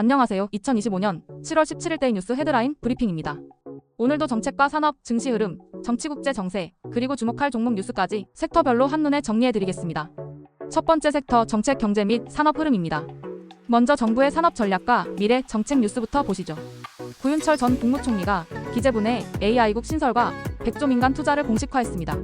안녕하세요. 2025년 7월 17일 데이 뉴스 헤드라인 브리핑입니다. 오늘도 정책과 산업, 증시 흐름, 정치 국제 정세, 그리고 주목할 종목 뉴스까지 섹터별로 한눈에 정리해드리겠습니다. 첫 번째 섹터 정책 경제 및 산업 흐름입니다. 먼저 정부의 산업 전략과 미래 정책 뉴스부터 보시죠. 구윤철 전 국무총리가 기재부내 AI국 신설과 백조 민간 투자를 공식화했습니다.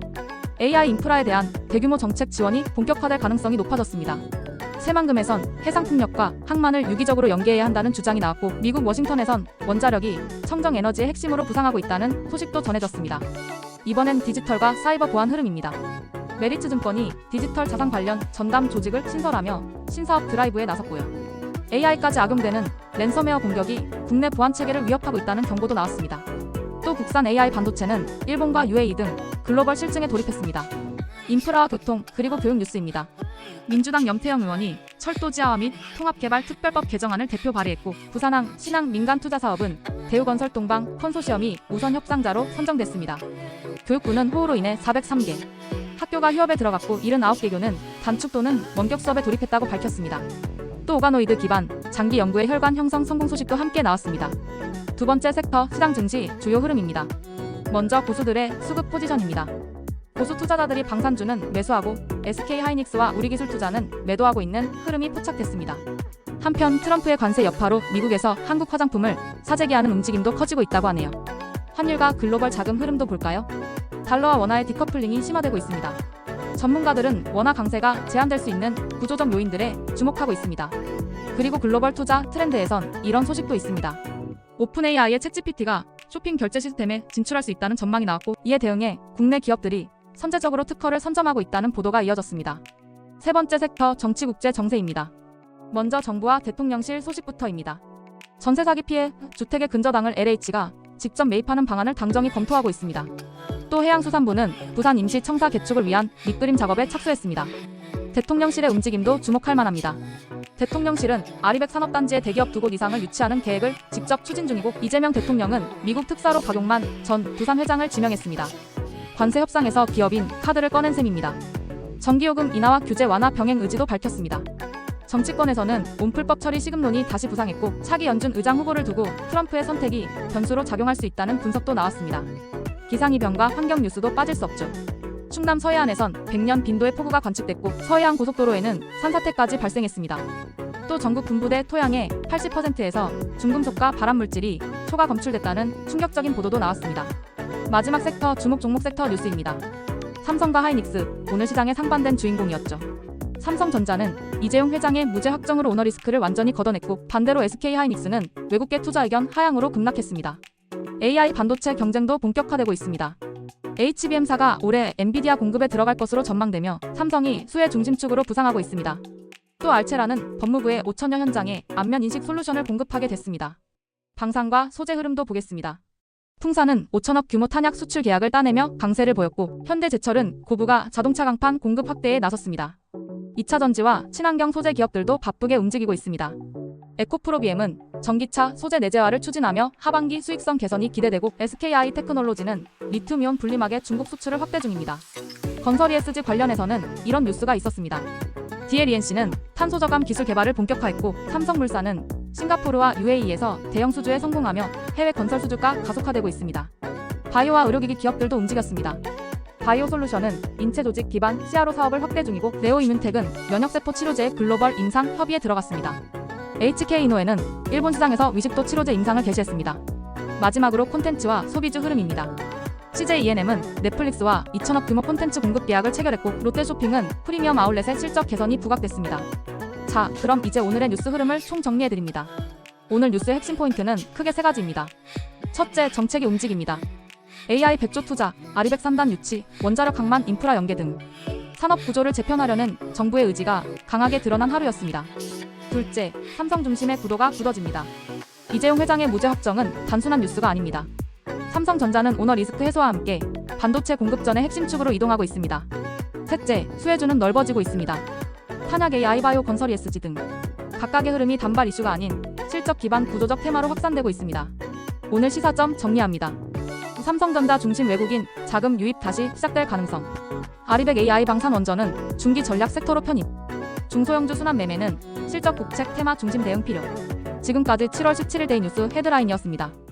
AI 인프라에 대한 대규모 정책 지원이 본격화될 가능성이 높아졌습니다. 새만금에선 해상풍력과 항만을 유기적으로 연계해야 한다는 주장이 나왔고 미국 워싱턴에선 원자력이 청정 에너지의 핵심으로 부상하고 있다는 소식도 전해졌습니다. 이번엔 디지털과 사이버 보안 흐름입니다. 메리츠 증권이 디지털 자산 관련 전담 조직을 신설하며 신사업 드라이브에 나섰고요. AI까지 악용되는 랜섬웨어 공격이 국내 보안 체계를 위협하고 있다는 경고도 나왔습니다. 또 국산 AI 반도체는 일본과 UAE 등 글로벌 실증에 돌입했습니다. 인프라와 교통 그리고 교육 뉴스입니다. 민주당 염태영 의원이 철도 지하화 및 통합개발 특별법 개정안을 대표 발의했고 부산항 신항 민간 투자 사업은 대우건설 동방 컨소시엄이 우선 협상자로 선정됐습니다. 교육부는 호우로 인해 403개 학교가 휴업에 들어갔고 79개 교는 단축 또는 원격 수업에 돌입했다고 밝혔습니다. 또 오가노이드 기반 장기 연구의 혈관 형성 성공 소식도 함께 나왔습니다. 두 번째 섹터 시장 증시 주요 흐름입니다. 먼저 고수들의 수급 포지션입니다. 보수 투자자들이 방산주는 매수하고 SK 하이닉스와 우리기술 투자는 매도하고 있는 흐름이 포착됐습니다. 한편 트럼프의 관세 여파로 미국에서 한국 화장품을 사재기하는 움직임도 커지고 있다고 하네요. 환율과 글로벌 자금 흐름도 볼까요? 달러와 원화의 디커플링이 심화되고 있습니다. 전문가들은 원화 강세가 제한될 수 있는 구조적 요인들에 주목하고 있습니다. 그리고 글로벌 투자 트렌드에선 이런 소식도 있습니다. 오픈 AI의 챗GPT가 쇼핑 결제 시스템에 진출할 수 있다는 전망이 나왔고 이에 대응해 국내 기업들이 선제적으로 특허를 선점하고 있다는 보도가 이어졌습니다. 세 번째 섹터 정치 국제 정세입니다. 먼저 정부와 대통령실 소식부터입니다. 전세 사기 피해 주택의 근저당을 LH가 직접 매입하는 방안을 당정이 검토하고 있습니다. 또 해양수산부는 부산 임시 청사 개축을 위한 밑그림 작업에 착수했습니다. 대통령실의 움직임도 주목할 만합니다. 대통령실은 아리백 산업단지에 대기업 두 곳 이상을 유치하는 계획을 직접 추진 중이고 이재명 대통령은 미국 특사로 박용만 전 부산 회장을 지명했습니다. 관세 협상에서 기업인 카드를 꺼낸 셈입니다. 전기요금 인하와 규제 완화 병행 의지도 밝혔습니다. 정치권에서는 온풀법 처리 시급론이 다시 부상했고 차기 연준 의장 후보를 두고 트럼프의 선택이 변수로 작용할 수 있다는 분석도 나왔습니다. 기상이변과 환경 뉴스도 빠질 수 없죠. 충남 서해안에선 100년 빈도의 폭우가 관측됐고 서해안 고속도로에는 산사태까지 발생했습니다. 또 전국 분부대 토양의 80%에서 중금속과 발암물질이 초과 검출됐다는 충격적인 보도도 나왔습니다. 마지막 섹터 주목 종목 섹터 뉴스입니다. 삼성과 하이닉스 오늘 시장의 상반된 주인공이었죠. 삼성전자는 이재용 회장의 무죄 확정으로 오너 리스크를 완전히 걷어냈고 반대로 SK 하이닉스는 외국계 투자 의견 하향으로 급락했습니다. AI 반도체 경쟁도 본격화되고 있습니다. HBM사가 올해 엔비디아 공급에 들어갈 것으로 전망되며 삼성이 수혜 중심축으로 부상하고 있습니다. 또 알체라는 법무부의 5천여 현장에 안면 인식 솔루션을 공급하게 됐습니다. 방산과 소재 흐름도 보겠습니다. 풍산은 5천억 규모 탄약 수출 계약을 따내며 강세를 보였고 현대제철은 고부가 자동차 강판 공급 확대에 나섰습니다. 2차 전지와 친환경 소재 기업들도 바쁘게 움직이고 있습니다. 에코프로비엠은 전기차 소재 내재화를 추진하며 하반기 수익성 개선이 기대되고 SKI 테크놀로지는 리튬이온 분리막의 중국 수출을 확대 중입니다. 건설 ESG 관련해서는 이런 뉴스가 있었습니다. DLENC는 탄소 저감 기술 개발을 본격화했고 삼성물산은 싱가포르와 UAE에서 대형 수주에 성공하며 해외 건설 수주가 가속화되고 있습니다. 바이오와 의료기기 기업들도 움직였습니다. 바이오 솔루션은 인체 조직 기반 CRO 사업을 확대 중이고 네오 이뮨텍은 면역세포 치료제 글로벌 임상 협의에 들어갔습니다. HK 이노에는 일본 시장에서 위식도 치료제 임상을 개시했습니다. 마지막으로 콘텐츠와 소비주 흐름입니다. CJ ENM은 넷플릭스와 2천억 규모 콘텐츠 공급 계약을 체결했고 롯데쇼핑은 프리미엄 아울렛의 실적 개선이 부각됐습니다. 자, 그럼 이제 오늘의 뉴스 흐름을 총 정리해드립니다. 오늘 뉴스의 핵심 포인트는 크게 세 가지입니다. 첫째, 정책이 움직입니다. AI 백조 투자, 아리백 3단 유치, 원자력 항만 인프라 연계 등 산업 구조를 재편하려는 정부의 의지가 강하게 드러난 하루였습니다. 둘째, 삼성 중심의 구도가 굳어집니다. 이재용 회장의 무죄 확정은 단순한 뉴스가 아닙니다. 삼성전자는 오너 리스크 해소와 함께 반도체 공급전의 핵심 축으로 이동하고 있습니다. 셋째, 수혜주는 넓어지고 있습니다. 탄약 AI 바이오 건설 ESG 등 각각의 흐름이 단발 이슈가 아닌 실적 기반 구조적 테마로 확산되고 있습니다. 오늘 시사점 정리합니다. 삼성전자 중심 외국인 자금 유입 다시 시작될 가능성. 아리백 AI 방산 원전은 중기 전략 섹터로 편입. 중소형주 순환 매매는 실적 국책 테마 중심 대응 필요. 지금까지 7월 17일 데이 뉴스 헤드라인이었습니다.